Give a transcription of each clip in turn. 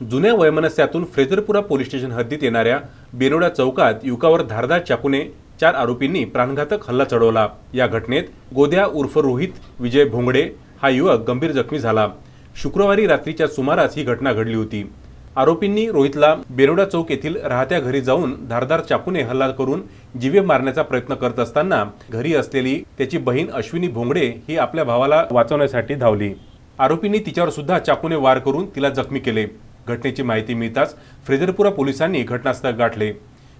जुन्या वैमनस्यातून Frezarpura police station हद्दीत येणाऱ्या बेनोडा चौकात युवकावर धारदार चाकूने चार आरोपींनी प्राणघातक हल्ला चढवला. या घटनेत गोद्या उर्फ रोहित विजय भोंगडे हा युवक गंभीर जखमी झाला. शुक्रवारी रात्रीच्या सुमारास ही घटना घडली होती. आरोपींनी रोहितला बेरोडा चौक येथील राहत्या घरी जाऊन धारदार चाकूने हल्ला करून जीवे मारण्याचा प्रयत्न करत असताना घरी असलेली त्याची बहीण अश्विनी भोंगडे ही आपल्या भावाला वाचवण्यासाठी धावली. आरोपींनी तिच्यावर सुद्धा चाकूने वार करून तिला जखमी केले. घटनेची माहिती मिळताच फ्रेजरपुरा पोलिसांनी घटनास्थळ गाठले.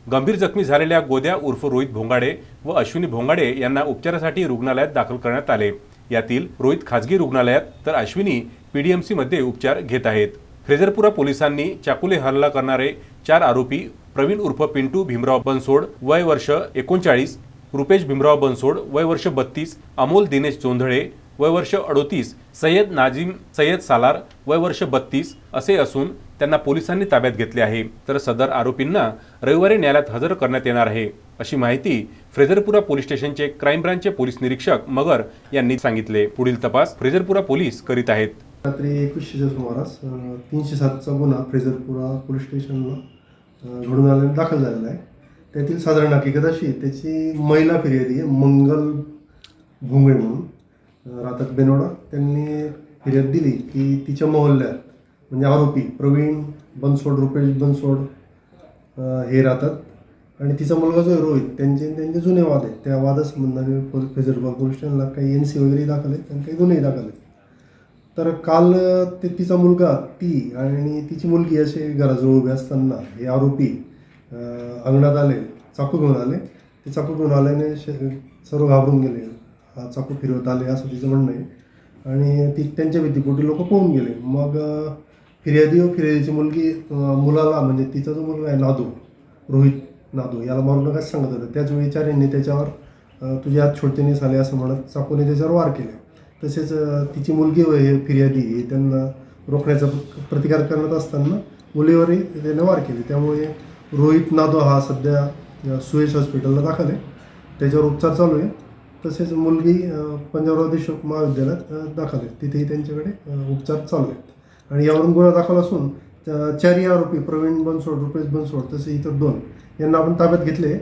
गंभीर जखमी झालेल्या गोद्या उर्फ रोहित भोंगाडे व अश्विनी भोंगाडे यांना उपचारासाठी रुग्णालयात दाखल करण्यात आले. यातील रोहित खाजगी रुग्णालयात तर अश्विनी पीडीएमसीमध्ये उपचार घेत आहेत. फ्रेजरपुरा पोलिसांनी चाकुले हल्ला करणारे चार आरोपी प्रवीण उर्फ पिंटू भीमराव बनसोड वय वर्ष एकोणचाळीस रुपेश भीमराव बनसोड वय वर्ष बत्तीस अमोल दिनेश जोंधळे वय वर्ष अडोतीस सय्यद नाजिम सय्यद सालार वय वर्ष बत्तीस असे असून त्यांना पोलिसांनी ताब्यात घेतले आहे. तर सदर आरोपींना रविवारी न्यायालयात हजर करण्यात येणार आहे अशी माहिती फ्रेझरपुरा पोलीस स्टेशनचे क्राईम ब्रांचचे पोलीस निरीक्षक मगर यांनी सांगितले. पुढील तपास फ्रेझरपुरा पोलीस करीत आहेत. रात्री एकवीसशेच्या सुमारास तीनशे सातचा गुन्हा फ्रेझरपुरा पोलीस स्टेशनला घडून आलेला दाखल झालेला आहे. त्यातील साधारण हकीकत अशी त्याची महिला फिर्यादी आहे मंगल भोंगळे म्हणून. राहतात बेनोडा त्यांनी फिर्याद दिली की तिच्या मोहल्ल्यात म्हणजे आरोपी प्रवीण बनसोड रुपेश बनसोड हे राहतात. आणि तिचा मुलगा जो रोहित त्यांचे त्यांचे जुने वाद आहेत. त्या वादासंबंधाने पोलीस फेजरबाग पोलीस स्टेशनला काही एन सी वगैरे दाखल आहेत आणि काही गुन्हेही दाखल आहेत. तर काल ते तिचा मुलगा ती आणि तिची मुलगी असे घराजवळ उभे असताना हे आरोपी अंगणात आले चाकू घेऊन आले. ते चाकू घेऊन आल्याने श- सर्व घाबरून गेले. चाकू फिरवत आले असं तिचं म्हणणं आहे. आणि ती त्यांच्या भीतीपोटी लोक पळून गेले. मग फिर्यादी व फिर्यादीची मुलगी मुलाला म्हणजे तिचा जो मुलगा आहे नादू रोहित नादू याला मारून काय सांगत होतं? त्याच वेळी त्याच्यावर तुझ्या आज हात छोडतेने झाले असं म्हणत चाकूने त्याच्यावर वार केले. तसेच तिची मुलगी व हे फिर्यादी हे त्यांना रोखण्याचा प्रतिकार करत असताना मुलीवरही त्याने वार केले. त्यामुळे रोहित नादो हा सध्या सुयश हॉस्पिटलला दाखल आहे. त्याच्यावर उपचार चालू आहे. तसेच मुलगी पंजाबराव देशमुख महाविद्यालयात दाखल आहे तिथेही त्यांच्याकडे उपचार चालू आहेत. आणि यावरून गुन्हा दाखल असून चारही आरोपी प्रवीण बनसोड रुपेश बनसोड तसे इतर दोन यांना आपण ताब्यात घेतले